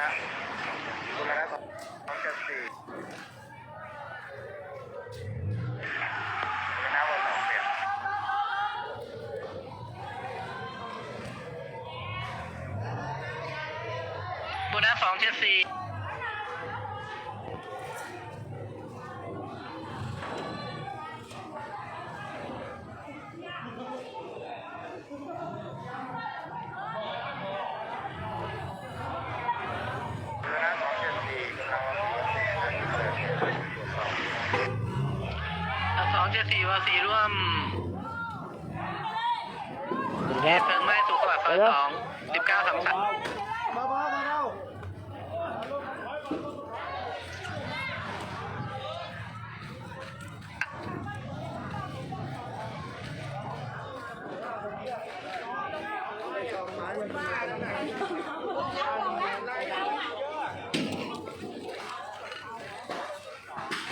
คุณละสองเจ็ดสี่คุณละวันสองเปลี่ยนโบนัสสองเจ็ดสี่ คุณละสองเจ็ดสี่คุณละวันสี่เจ็ดสี่นั่นคือเกิดเหตุ สองสองเจ็ดสี่วาสีร่วมแคเหบตุเพลิงไหม้สุขสวัสดิ์ซอยสองสิบเก้าสามสาม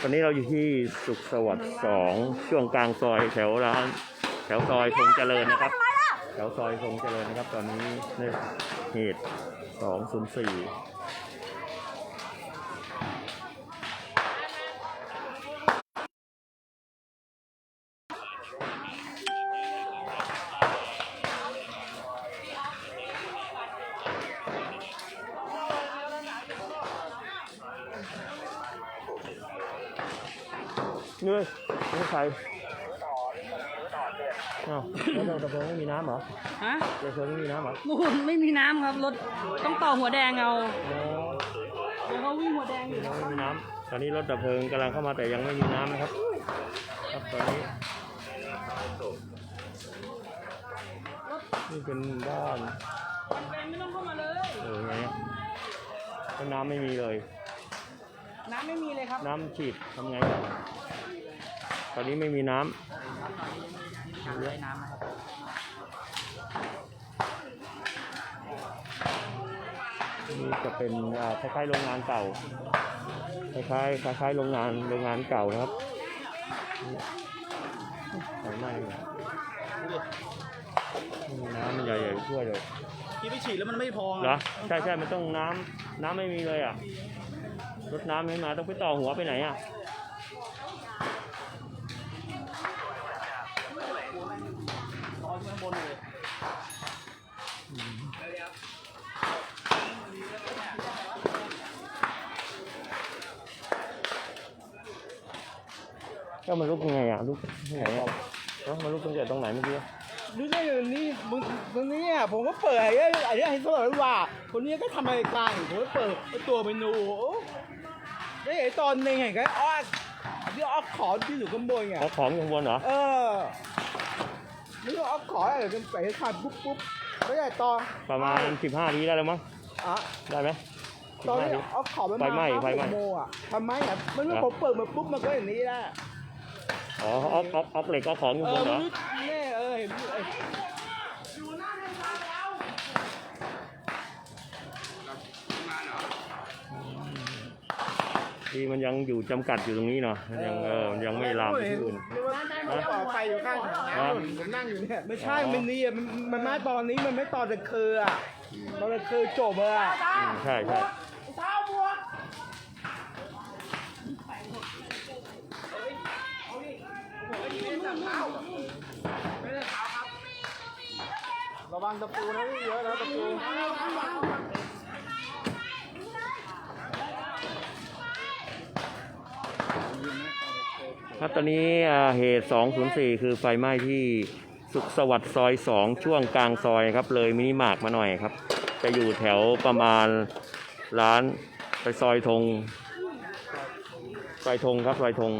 ตอนนี้เราอยู่ที่สุขสวัสดิ์สองช่วงกลางซอยแถวร้านแถวซอยคงเจริญนะครับ แถวซอยคงเจริญนะครับ ตอนนี้เนี่ยเหตุสองศูนย์สี่ เลยนี่ใครอ้าวแล้วเราตะเพิงไม่มีน้ำเหรอฮะเรือเพลิงไม่มีน้ำเหรอนู่นไม่มีน้ำครับรถต้องต่อหัวแดงเอาอ๋อเดี๋ยวเขาวิ่งหัวแดงอยู่ยันะงไม่มีน้ำตอนนี้รถดับเพลิงกำลังเข้ามาแต่ยังไม่มีน้ำนะครับ ครับตอนนี้นี่เป็นบ้านเป็นไม่ต้องเข้ามาเลย เออไงอะแล้วน้ำไม่มีเลย น้ำไม่มีเลยครับ น้ำฉีดทำไงอะ ตอนนี้ไม่มีน้ำได้น้ำนะครับนี่จะเป็นอ่าคล้ายๆโรงงานเก่าคล้ายๆคล้ายๆโรงงานโรงงานเก่านะครับนี่ไฟไหม้เลยไม่มีน้ำใหญ่ๆช่วยเลยที่ไปฉีดแล้วมันไม่พอเหรอใช่ใช่มันต้องน้ำน้ำไม่มีเลยอะรถน้ำไม่มาต้องไปต่อหัวไปไหนอะ ก็มันลุกยังไงอะลุกที่ไหนอะเอ้ามันลุกตั้งแต่ตรงไหนเมื่อกี้ดูได้เลยนี่มึงตรงนี้อะผมก็เปิดไอ้ไอ้ไอ้ให้สลอยว่า คนนี้ก็ทำรายการอยู่ผมก็เปิดตัวเมนูโอ้ได้ไอ้ตอนหนึงเห็นไงอ้อที่อ้อขอที่อยู่ข้างบนไงเอาของอยู่ข้างบนเหรอเออนี่ก็อ้อขออะไรกันไปขาดปุ๊บปุ๊บไม่ได้ตอนประมาณสิบห้าทีได้แล้วมั้งอะได้ไหมสิตบอนห้านี้ทีอ้อขอมันไฟไหม้มาไฟไหม้โมอะทำไมอะมันไม่ครับผมเปิดมาปุ๊บมันก็อย่างนี้แหละ อ๋อออฟออฟออฟเหล็กก็ของอยู่เอบนอเหรมัอนแน่เออเห็นเอ้ยที่มันยังอยู่จำกัดอยู่ตรงนี้เนาะมันยังเออมันยังไม่ลามไปที่อื่นเรียกว่ามันต่อไฟอยู่ข้างถังครับน้ำผมนั่งอยู่เนี่ยไม่ใช่อ๋อมันนี่อะมันมันมาตอนนี้มันไม่ตอนตะคืออะตอนตะคือจบ เลยอะอืมใช่ใช่ระวังตะปูนะพี่เยอะนะตะปูครับตอนนี้อ่าเหตุ 204 คือไฟไหม้ที่สุขสวัสดิ์ซอย 2 ช่วงกลางซอยครับ เลยมินิมาร์ทมาหน่อยครับ จะอยู่แถวประมาณร้านไปซอยธงซอยธงครับซอยธง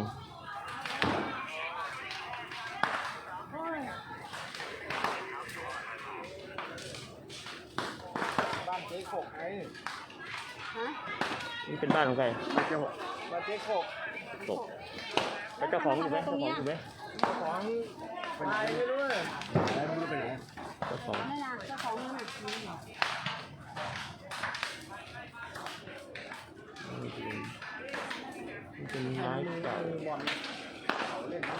บ้านเจ๊ขกไง นี่เป็น บ้านของใครบ้านเจ๊ขกตกแล้วเจ้าของอยู่ไหมเจ้าของอยู่ไหมเจ้าของไปไม่รู้เลยไม่รู้ไปไหนเจ้าของนั่นน่ะเจ้าของนั่นน่ะนี่เป็นนี่เป็นไม้เก่าบอล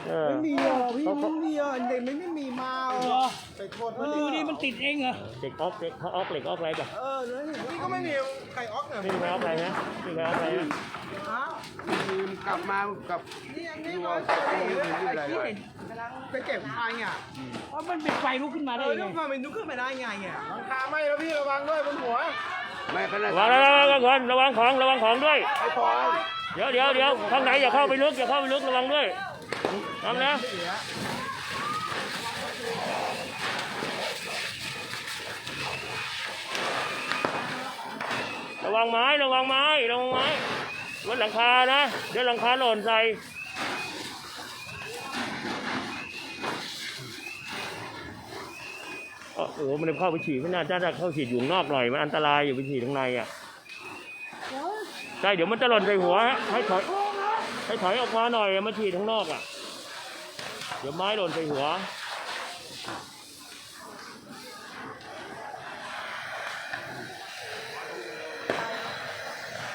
เออ ไม่มีหรอกพี่ไม่มีหรอกเด็กไม่ไม่มีมาหรอกไปโทษเอมันดิอนี่มันติดเองเหรอเด็กออกเด็กเขาออกเหล็กออกอะไรป่ะเออแล้วนี่ก็ไม่มีใครออกเนี่ยนี่ใครออกอะไรนะนี่ใครออกอะไรนะฮะกลับมากับ นี่ยังนี่มาไอ้ที่เห็นกำลังไปเก็บไฟอะเพราะมันเป็นไฟลุกขึ้นมาเอได้อไงลูกมาเป็นลุกขึ้นมาได้ไงอะหลังคาไหม้แล้วพี่ระวังด้วยบนหัวไม่ขนาดระวังระวังระวังก่อนระวังของระวังของด้วย ไอ้ปอยเดี๋ยวเดี๋ยวเดี๋ยวข้างในอย่าเข้าไปลึกอย่าเข้าไปลึกระวังด้วยทำนะระวังไม้ระวังไม้ระวังไม้บนหลังคานะเดี๋ยวหลังคาหล่นใส่เออโอ้โหมันเข้าไปฉีดข้างหน้าถ้าเข้าฉีดอยู่นอกหน่อยมันอันตรายอยู่ไปฉีดข้างในอะ ใช่เดี๋ยวมันจะหล่นใส่หัวฮะให้ถอยให้ถอยออกมาหน่อยมาฉีดข้างนอกอะ เดี๋ยวไม้หล่นใส่หัว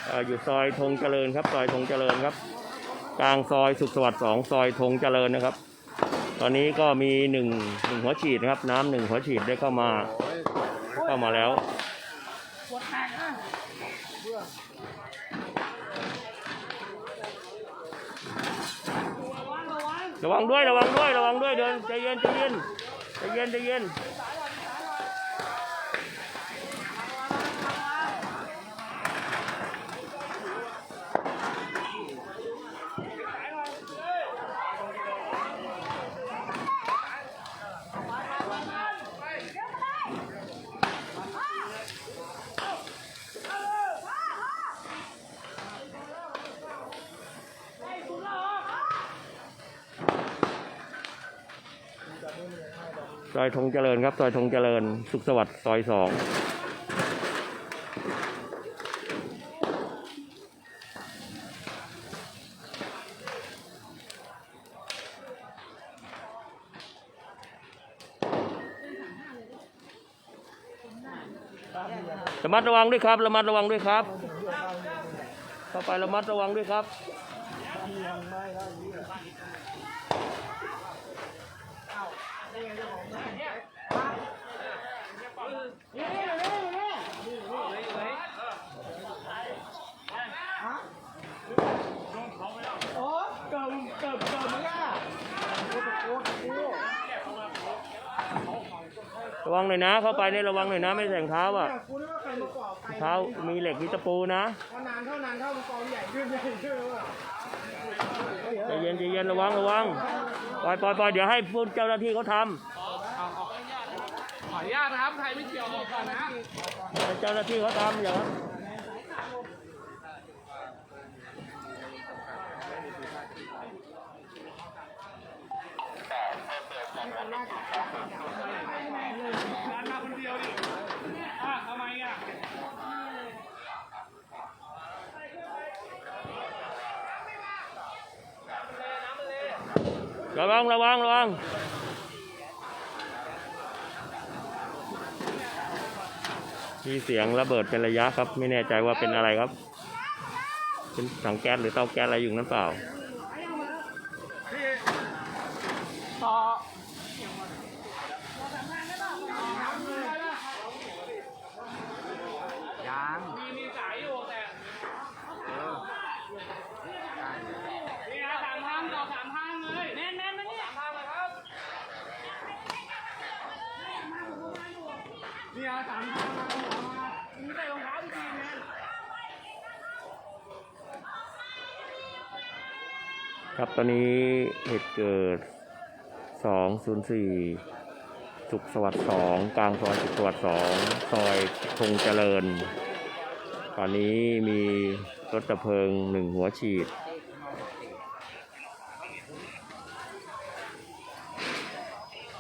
เอ่ออยู่ซอยธงเจริญครับ ซอยธงเจริญครับ กลางซอยสุขสวัสดิ์สองซอยธงเจริญนะครับ ตอนนี้ก็มีหนึ่งหนึ่งหัวฉีดนะครับ น้ำหนึ่งหัวฉีดได้เข้ามาเข้ามาแล้ว ระวังด้วยระวังด้วยระวังด้วยเดินใจเย็นใจเย็นใจเย็นใจเย็น อยธงเจริญครับซอยธงเจริญ สุขสวัสดิ์ซอยสองระมัดระวังด้วยครับ ระมัดระวังด้วยครับเข้าไประมัดระวังด้วยครับ โอ้เกิดเกิดเกิดมึงอะ ระ วังหน่อยนะ เข้าไปเนี่ยระวังหน่อยนะ ไม่ใส่รองเท้าอะกูนึกว่าใครมาก่อไฟรองเท้ามีเหล็กมีตะปูนะพอนานเท่านานเท่ามันกองใหญ่ขึ้นใหญ่ขึ้นว่ะใจเย็นใจเย็นระวังระวังปล่อยปล่อยปล่อยเดี๋ยวให้ผู้เจ้าหน้าที่เขาทขออนุญาตนะครับใครไม่เกี่ยวออกก่อนนะำให้เจ้าหน้าที่เขาทำอย่าครับมาคนเดียวดิอะทำไมอะ ระวังระวังระวังมีเสียงระเบิดเป็นระยะครับ ไม่แน่ใจว่าเป็นอะไรครับ เป็นถังแก๊สหรือเตาแก๊สอะไรอยู่นั่นเปล่า ต่อ มีมีสายอยู่แต่นี่ฮะสามทางต่อสามทางเลยแน่นแน่นนะเนี่ยสามทางเลยครับ นี่ฮะสามทางมามามีใส่รองเท้าดีๆน่นครับตอนนี้เหตุเกิดสองศูนย์สี่สุขสวัสดิ์สองกลางซอยสุขสวัสดิ์สองซอยคงเจริญ ตอนนี้มีรถดับเพลิงหนึ่งหัวฉีด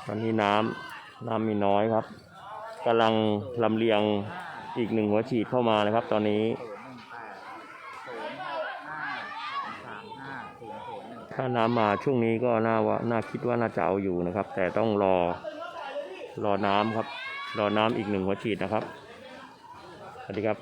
ตอนนี้น้ำน้ำมีน้อยครับ กำลังลำเลียงอีกหนึ่งหัวฉีดเข้ามานะครับ ตอนนี้ถ้าน้ำมาช่วงนี้ก็น่าว่าน่าคิดว่าน่าจะเอาอยู่นะครับ แต่ต้องรอรอน้ำครับ รอน้ำอีกหนึ่งหัวฉีดนะครับสวัสดีครับ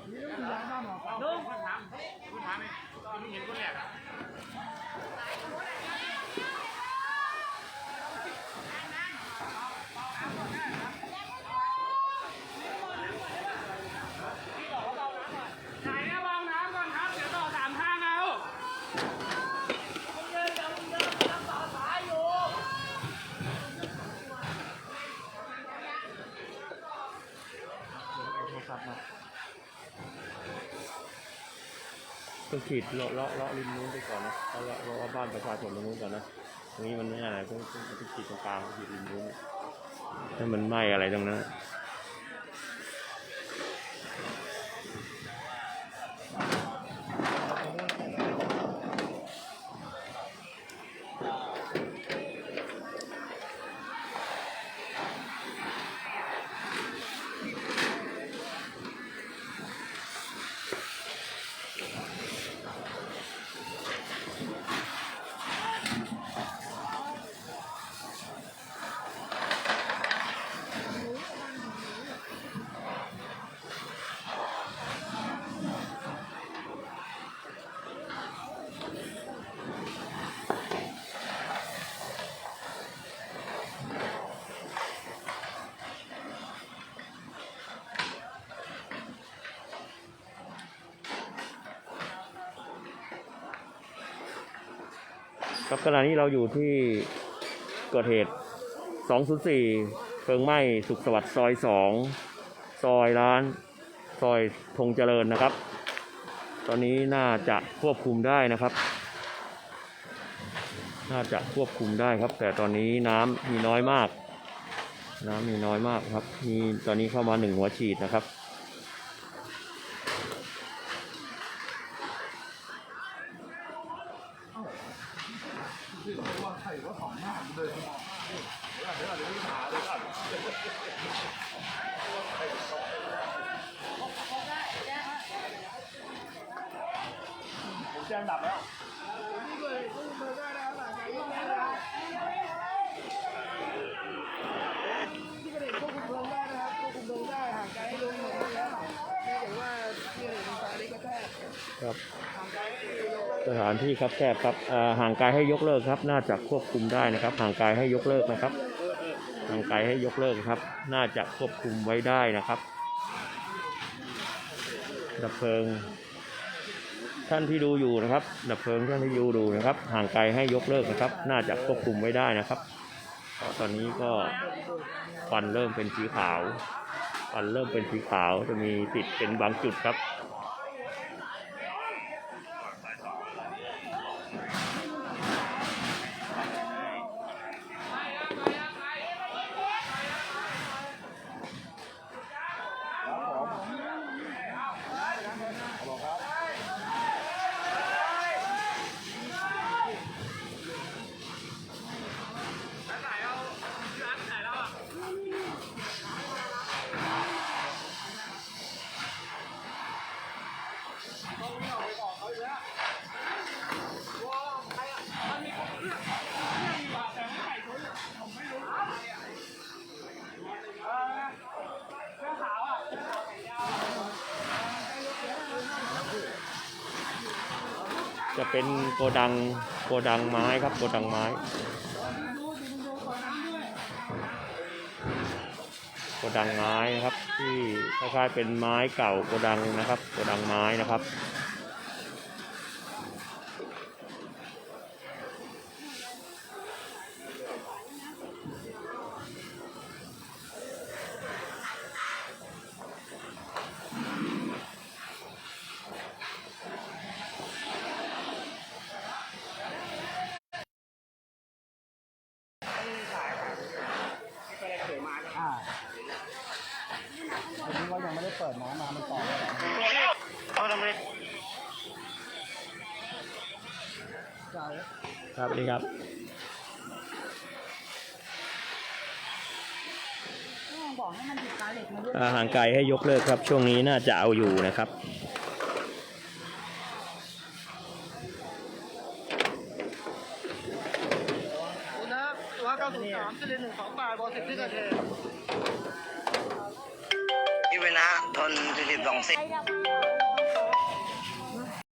มาต้องขีดเลาะเลาะเลาะริมนู้นไปก่อนนะเลาะเลาะเลาะบ้านประชาชนตรงนู้นก่อนนะตรงนี้มันไม่อะไรต้องต้องขีดตรงกลางขีดริมนู้นถ้ามันไหม้อะไรตรงนั้น ครับขณะนี้เราอยู่ที่เกิดเหตุ 204 เพลิงไหม้สุขสวัสดิ์ซอย 2 ซอยร้าน ซอยธงเจริญนะครับ ตอนนี้น่าจะควบคุมได้นะครับ น่าจะควบคุมได้ครับ แต่ตอนนี้น้ำมีน้อยมาก น้ำมีน้อยมากครับ มีตอนนี้เข้ามาหนึ่งหัวฉีดนะครับ ครับสถานที่ครับแคบครับอ่าห่างไกลให้ยกเลิกครับ น่าจะควบคุมได้นะครับ ห่างไกลให้ยกเลิกนะครับห่างไกลให้ยกเลิกครับ น่าจะควบคุมไว้ได้นะครับดับเพลิง ท่านที่ดูอยู่นะครับ ดับเพลิงท่านที่ดูดูนะครับ ห่างไกลให้ยกเลิกนะครับ น่าจะควบคุมไว้ได้นะครับตอนนี้ก็ควันเริ่มเป็นสีขาวควันเริ่มเป็นสีขาวจะมีติดเป็นบางจุดครับ จะเป็นโกดังโกดังไม้ครับโกดังไม้โกดังไม้นะครับ ที่คล้ายๆเป็นไม้เก่าโกดังนะครับโกดังไม้นะครับ ครับนี่ครับบอกให้มันติดตาเหล็กมาด้วยอ่าห่างไกลให้ยกเลิกครับ ช่วงนี้น่าจะเอาอยู่นะครับ คุณนะตัวเก้าศูนย์สามสิบหนึ่งสองบาทบอสิบที่เกิดเหตุ ที่เวนะทนสิบสองสิบ